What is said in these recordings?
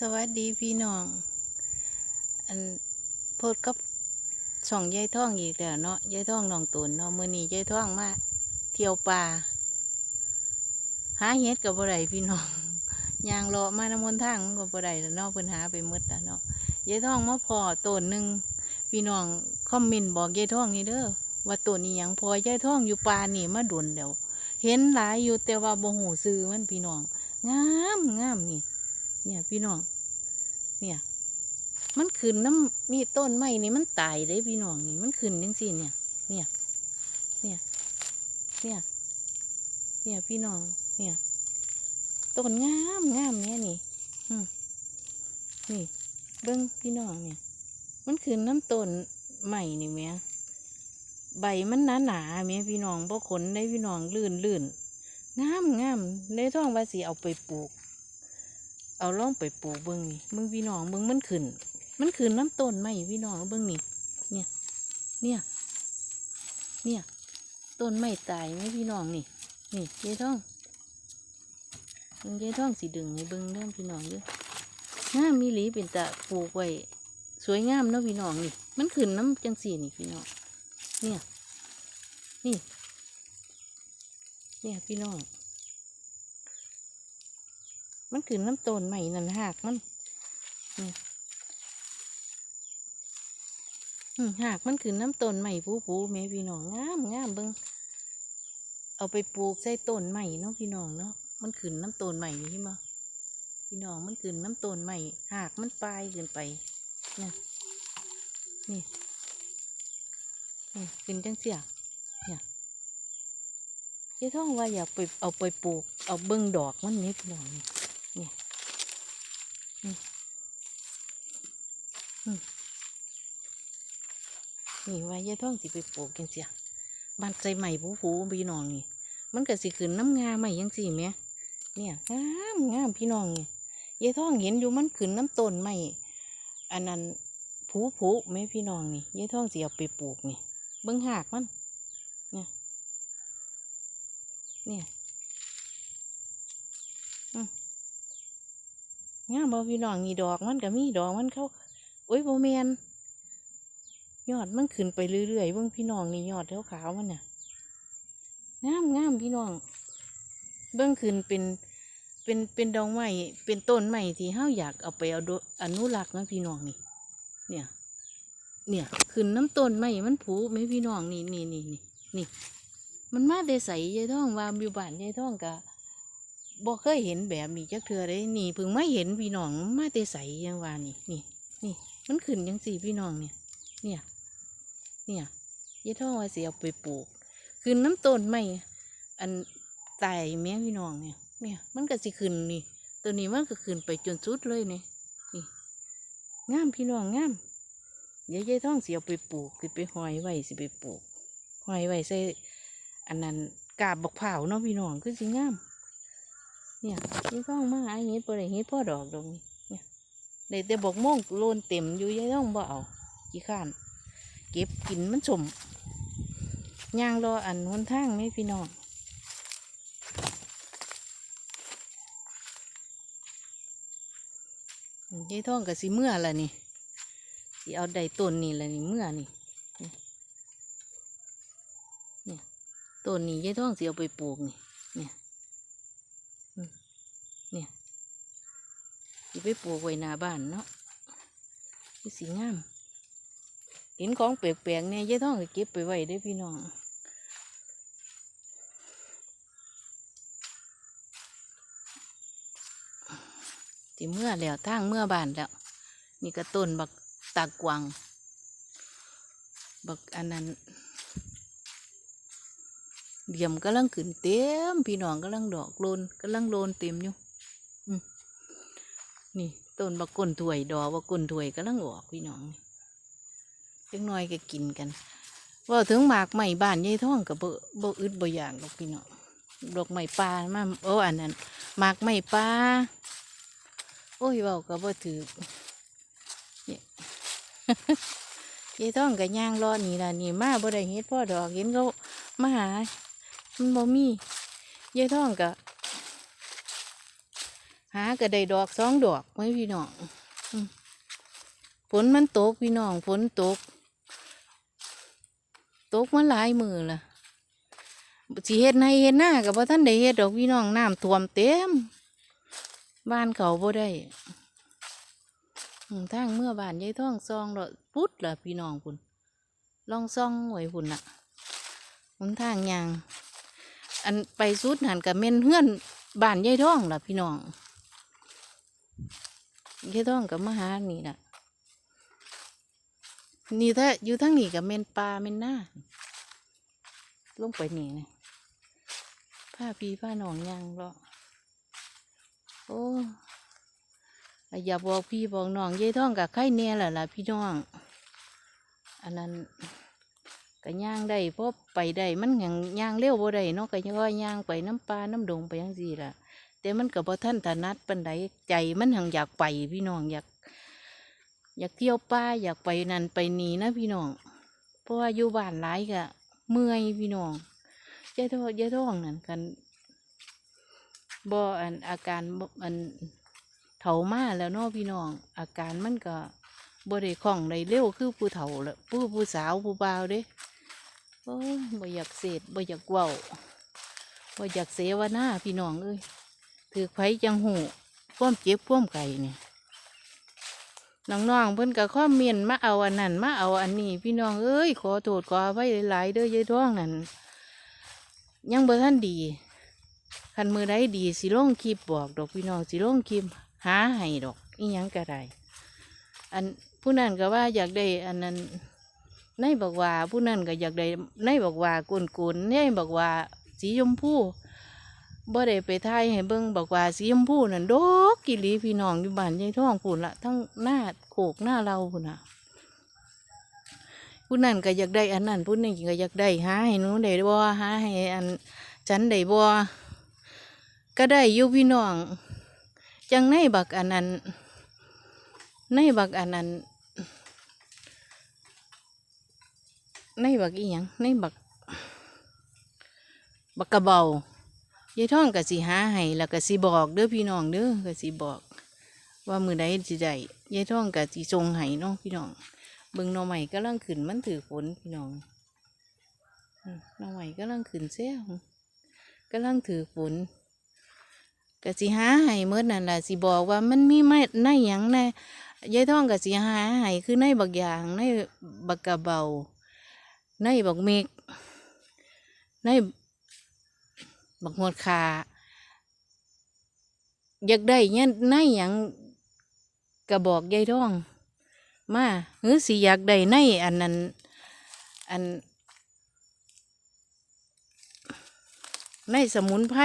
สวัสดีพี่น้อง อันโพดกับส่องยายท่องอีกแล้วเนาะยายท่องน้องตุนเนาะมื้อนี้ยายท่องมาเที่ยวป่าหาเห็ดกับบ่ได้พี่น้องยางเลมาน้ำมนทางมันก็บ่ได้แล้วเนาะเพิ่นหาไปหมดแล้วเนาะยายท่องมาพอต้นหนึ่งพี่น้องคอมเมนต์บอกยายท่องนี่เด้อว่าต้นนี้ยังพอยายท่องอยู่ป่านี่มาดุนเดี๋ยวเห็นหลายอยู่แต่ว่าบ่หูซื้อมันพี่น้องงามงามนี่ เนี่ยพี่น้อง เนี่ย มันขึ้นน้ำนี่ต้นไม้นี่มันตายได้พี่น้องนี่มันขึ้นจังสิเนี่ย เนี่ย เนี่ย เนี่ย เนี่ยพี่น้อง เนี่ยต้นงามงามเนี่ยนี่อืมนี่ เบิ้งพี่น้องเนี่ย มันขึ้นน้ำต้นใหม่นี่แหม่ใบมันหนาหนาๆแหม่พี่น้องบ่ขนได้พี่น้องลื่นลื่นงามงามในท้องว่าสิเอาไปปลูก เอาล่องไปปลูกเบิ้งนี่เบิ้งพี่น้องเบิ้งมันขึ้น มันขึ้นน้ำต้นไม้พี่น้องเบิ้งนี่เนี่ยเนี่ยเนี่ยต้นไม้ตายไหมพี่น้องนี่ นี่ยายท่องเบิ้งยายท่องสีดึงให้เบิ้งเรื่องพี่น้องเด้องามมีหลีเป็นตะปลูกไว้สวยงามเนาะพี่น้องนี่ มันขึ้นน้ำจังสีนี่พี่น้องเนี่ยนี่ เนี่ยพี่น้อง มันขึ้นน้ำต้นใหม่นั่นหากมันหากมันขึ้นน้ำต้นใหม่ผู้ผู้แม่พี่น้องงามงามเบิ้งเอาไปปลูกใส่ต้นใหม่เนาะพี่น้องเนาะมันขึ้นน้ำต้นใหม่นี่ใช่ไหมพี่น้องมันขึ้นน้ำต้นใหม่หากมันปลายขึ้นไปนี่นี่นี่ขึ้นจังเสียเนี่ยยายท่องว่าอยากไปเอาไปปลูกเอาเบิ้งดอกมันนี่พี่น้อง นี่นี่ยอืมอืมนี่ว่ายายท่องสิไปปลูกกันเสียบ้านใจใหม่ผู้ผูพี่น้องนี่ มันก็สิขึ้นน้ำงาใหม่ยังสี่แหม่เนี่ยงามงามพี่น้องนี่ยายท่องเห็นอยู่มันขึ้นน้ำต้นใหม่อันนั้นผูผูแม่พี่น้องนี่ยายท่องสิเอาไปปลูกนี่เบิ้งหากมัน เนี่ยเนี่ย งามบ่พี่น้องนี่ดอกมันก็มีดอกมันเขาโอ้ยโบแมนยอดมันขึ้นไปเรื่อยๆเบิ่งพี่น้องนี่ยอดเท้าขาวมันน่ะงามงามพี่น้อง เบิ่งขึ้นเป็นเป็นเป็นดอกไม้เป็นต้นไม้ที่เฮาอยากเอาไปเอาดูอนุรักษ์นะพี่น้องนี่ เนี่ย เนี่ยขึ้นน้ำต้นไม้มันผูไหมพี่น้องนี่นี่นี่นี่นี่มันมาได้ใสยายท่องว่าอยู่บ้านยายท่องกะ บ่เคยเห็นแบบนี้จักเทือเลยนี่เพิ่งไมาเห็นพี่น้องมาแต่ใสยังว่านี่นี่นี่มันขึ้นยังสี่พี่น้องเนี่ย เนี่ย เนี่ยยายท่องว่าเสิเอาไปปลูกขึ้นน้ำต้นไม้อันตายแม่พี่น้องเนี่ยเนี่ยมันก็สิขึ้นนี่ ตัวนี้มันก็ขึ้นไปจนสุดเลยเนี่ยนี่งามพี่น้องงามเดี๋ยวยายท่องเสิเอาไปปลูกสิไปหอยไว้สิไปปลูกหอยไว้ใส่อันนั้นกาบบักเผาเนาะพี่น้องคือสิงาม เนี่ยยี่ต้องมาไอ้เฮ็ดบ่ได้เฮ็ดพ่อดอกดอกนี่เนี่ยได้แต่บอกโม่งโลนเต็มอยู่ยายต้องบ่เอาขี้ข้านเก็บกินมันสมย่างรออันหนทางไหมพี่น้องยายท่องกับสิเมื่อละนี่สิเอาได้ต้นนี่ละนี่เมื่อนี่นี่เนี่ยต้นนี้ยายท่องสิเอาไปปลูกนี่ เนี่ยสิไปปลูกไว้หน้าบ้านเนาะคือสีงาม เห็นของแปลกๆเนี่ยยายท่องเก็บไปไว้ได้พี่น้องสิเมื่อแล้วทางเมื่อบานแล้ว นี่ก็ต้นบักตากวางบักอันนั้นเหลี่ยมกำลังขึ้นเต็ม พี่น้องกำลังดอกโลนกำลังโลนเต็มอยู่ นี่ต้นบักก้นถวยดอกบักก้นถวยกำลังออกพี่น้องนี่เล็กน้อยก็กินกันว่าถึงหมากใหม่บ้านยายท่องกับบ่บ่อึดบ่อยากดอกพี่น้องดอกไม้ป่ามาโอ้อันนั้นหมากไม้ป่าโอ้ยเว้าก็บ่ถือนี่ยายท่องกับย่างรอนี่ล่ะนี่มาบ่ได้เฮ็ดพ่อดอกเห็นเขามาหามันบ่มียายท่องกับ หาก็ได้ดอกสองดอกไหมพี่น้องฝนมันตกพี่น้องฝนตก ตกมาหลายมือละสิเฮ็ดในเฮ็ดหน้ากับว่าท่านได้เฮ็ดดอกพี่น้องน้ำท่วมเต็ม บ้านเขาบ่ได้ทางเมื่อบ้านยายท่องซองแล้วพุดละพี่น้องคุณลองซองไว้พุ่นน่ะหนทางยางอันไปสุดหันกับเม่นเฮื่อนบ้านยายท่องละพี่น้อง ยายท่องกับมาหานี่นะนี่ถ้าอยู่ทั้งนี้กับเมนปลาเมนหน้าลงไปนี่นะผ้าพีผ้าหนองยางเลาโอ้ยอย่าบอกพี่บอกน้องยายท่องกับไข่แน่แหละล่ะพี่น้อง อันนั้นก็ย่างได้เพราะไปได้มันอย่างย่างเร็วบ่ได้เนาะก็ย่อยย่างไปน้ำปลาน้ำดงไปยังสี่ล่ะ แต่มันก็บ่ท่านถนัดปันใดใจมันหังอยากไปพี่น้องอยากอยากเที่ยวป่าอยากไปนั่นไปนี่นะพี่น้อง เพราะว่าอยู่บ้านหลายก็เมื่อยพี่น้องยายท้องยายท้องนั่นกันบ่อันอาการอันเฒ่ามาแล้วเนาะพี่น้อง อาการมันก็บ่ได้คล่องได้เร็วคือผู้เฒ่าละผู้ผู้สาวผู้บ่าวเด้โอ้บ่อยากเสดบ่อยากเว้าบ่อยากเสวนาพี่น้องเอ้ย ถือไผจังหูควมเจ็บควมไก่เนี่ยน้องๆเพิ่นก็คอมเมนมาเอาอันนั้นมาเอาอันนี้ พี่น้องเอ้ยขอโทษขออภัยหลายๆเด้อยายท้องนั่นยังบ่ทันดีคันมือใดดีสิลงคลิปบอกดอกพี่น้องสิลงคลิปหาให้ดอกอีหยังก็ได้อันผู้นั้นก็ว่าอยากได้อันนั้นในบอกว่าผู้นั้นก็อยากได้ในบอกว่ากุนๆในบอกว่าสีชมพู บ่ได้ไปถ่ายให้เบิ่งบอกว่าสีชมพูนั่นดอกกิลีพี่น้องอยู่บ้านยายท้องพูนละทั้งหน้าโขกหน้าเราพูนน่ะผู้นั้นก็อยากได้อันนั้นผู้นี้ก็อยากได้หาให้หนูได้บ่หาให้อันฉันได้บ่ก็ได้อยู่พี่น้อง จังในบักอันนั้นในบักอันนั้นในบักอีหยังในบักบักกระเบา ยายท่องก็สิหาให้แล้วก็สิบอกเด้อพี่น้องเด้อก็สิบอก ว่ามือใดสิได้ยายท่องก็สิส่งให้น้องพี่น้องเบิ่งน่องใหม่ก็ลังขึ้นมันถือฝนพี่น้องน่องใหม่ก็ลังขึ้นเสี้ยก็ลังถือฝนก็สิหาให้เมื่อนั่นล่ะสิบอกว่ามันมีไม่ในหยังแน่ยายท่องก็สิหาให้คือในบักอย่างในบักกระเบาในบักเมกใน บักหมดคาอยากได้เนี่ยในหยังก็บอกยายท่อง มาหรือสิอยากได้ในอันนั้นอันในสมุนไพร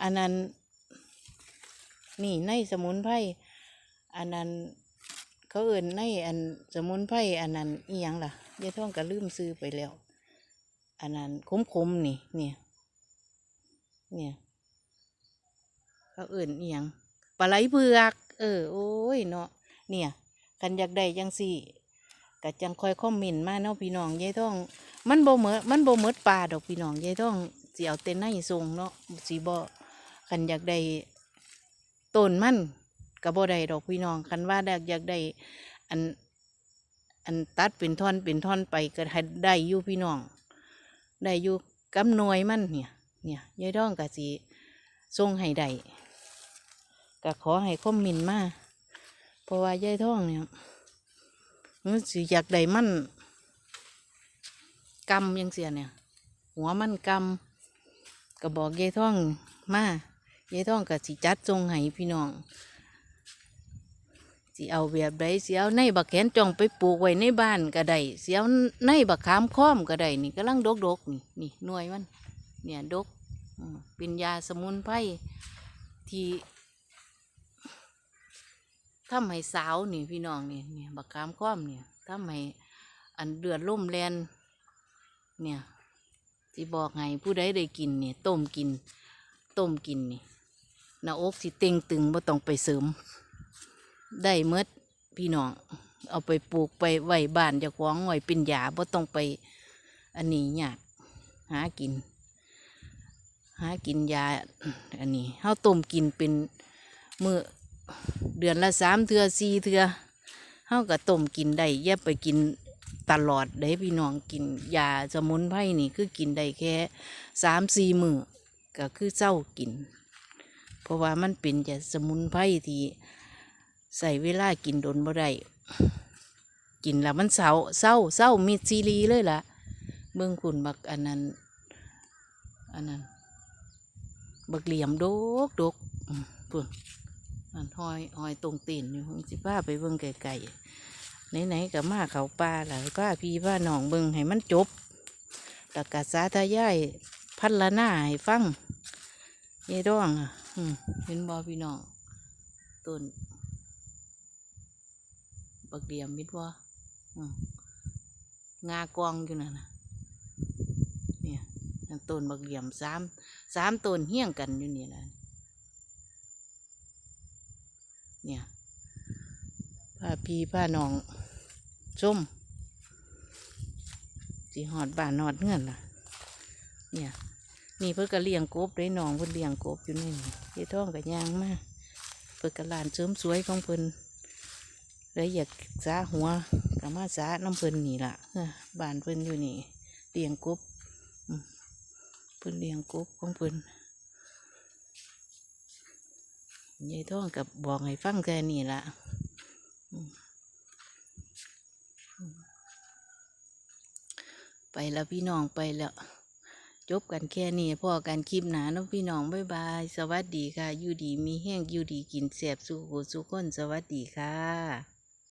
อันนั้นนี่ในสมุนไพรอันนั้นเขาเอิ่นในอันสมุนไพรอันนั้นอีหยังล่ะยายท่องก็ลืมซื้อไปแล้ว อันนั้นขมๆนี่เนี่ย เนี่ย เขาเอิ่นเอียงปลาไหลเผือก เออ โอ้ยเนาะ เนี่ย กันอยากได้จังสี่ก็จังคอยคอมเมนต์มาเนาะพี่น้องยายท่อง มันโบเมือมันโบเมือปลาดอกพี่น้องยายท่องสิเอาเต้นในทรงเนาะสิบ่คันอยากได้ต้นมันก็บ่ได้ดอกพี่น้องคันว่าอยากได้อันอันตัดเป็นท่อนเป็นท่อนไปก็ให้ได้อยู่พี่น้อง ได้อยู่กำหน่วยมันเนี่ย เนี่ยยายท่องก็สิส่งให้ได้ก็ขอให้คอมเมนมาเพราะว่ายายท่องเนี่ยมันสิอยากได้มันกำยังเสียเนี่ย หัวมันกำก็บอกยายท่องมายายท่องก็สิจัดทรงให้พี่น้องสิเอาแบบใดสิเอาในบักแขนจองไปปลูกไว้ในบ้านก็ได้สิเอาในบักขามค้อมก็ได้นี่กำลังดกดกๆนี่นี่หน่วยมัน เนี่ยดกเป็นยาสมุนไพรที่ทำให้สาวนี่พี่น้องนี่เนี่ยบักขามค้อมเนี่ยทำให้อันเดือดร่มแลนเนี่ยสิบอกให้ผู้ใดได้กินเนี่ยต้มกินต้มกินนี่หน้าอกสิเต็งตึงบ่ต้องไปเสริม ได้เมดพี่น้อง เอาไปปลูกไปไว้บ้านจะคล้องไว้เป็นยาบ่ต้องไปอันนี้ยากหากิน หากินยาอันนี้เฮาต้มกินเป็นมือเดือนละสามเทือสี่เทือเฮาก็ต้มกินได้อย่ไปกินตลอดได้พี่น้องกินยาสมุนไพรนี่คือกินได้แค่สามสี่มือก็คือเจ้ากิน เพราะว่ามันเป็นยาสมุนไพรที่ใส่เวลากินโดนบ่ได้กินแล้วมันเศร้าเศร้าเศร้ามีซีรีเลยล่ะเบิ่งคุณบักอันนั้นอันนั้น บักเหลี่ยมโดกดกอืมพุ่นอันหอยหอยตรงตีนอยู่ผมสิพาไปเบิ่งไกลๆไหนๆก็มาเขาป่าแล้วก็พี่ว่าน้องเบิ่งให้มันจบแล้วก็สาธยายพันละหน้าให้ฟังยายร้องอะเห็นบ่พี่น้องต้นบักเหลี่ยมมิดว่างากองอยู่นั่นนะ นั่นต้นบักเหลี่ยมสามสามต้นเฮี้ยงกันอยู่นี่แหละเนี่ยผ้าพี่ผ้าน้องส้มสีหอดบ้านหอดเงื่อนล่ะ เนี่ยนี่เพื่อก็เลี้ยงกบได้น้องเพื่อเลี้ยงกบอยู่นี่นี่ท้องกับยางมาเพื่อกระลานเสริมสวยของเพิ่นเลยอยากสาหัวกับมาสาน้ำเพิ่นนี่ล่ะบ้านเพิ่นอยู่นี่เลี้ยงกบ พิ่นเลี้ยงกบของเพิ่นยายท้องกับบอกให้ฟังแค่นี้ละไปแล้วพี่น้องไปแล้ว จบกันแค่นี้พ่อกันคลิปหนาเน้องพี่น้องบ๊ายบาย สวัสดีค่ะ อยู่ดีมีแห้งอยู่ดีกินแสบสู่หูสู่คนสวัสดีค่ะ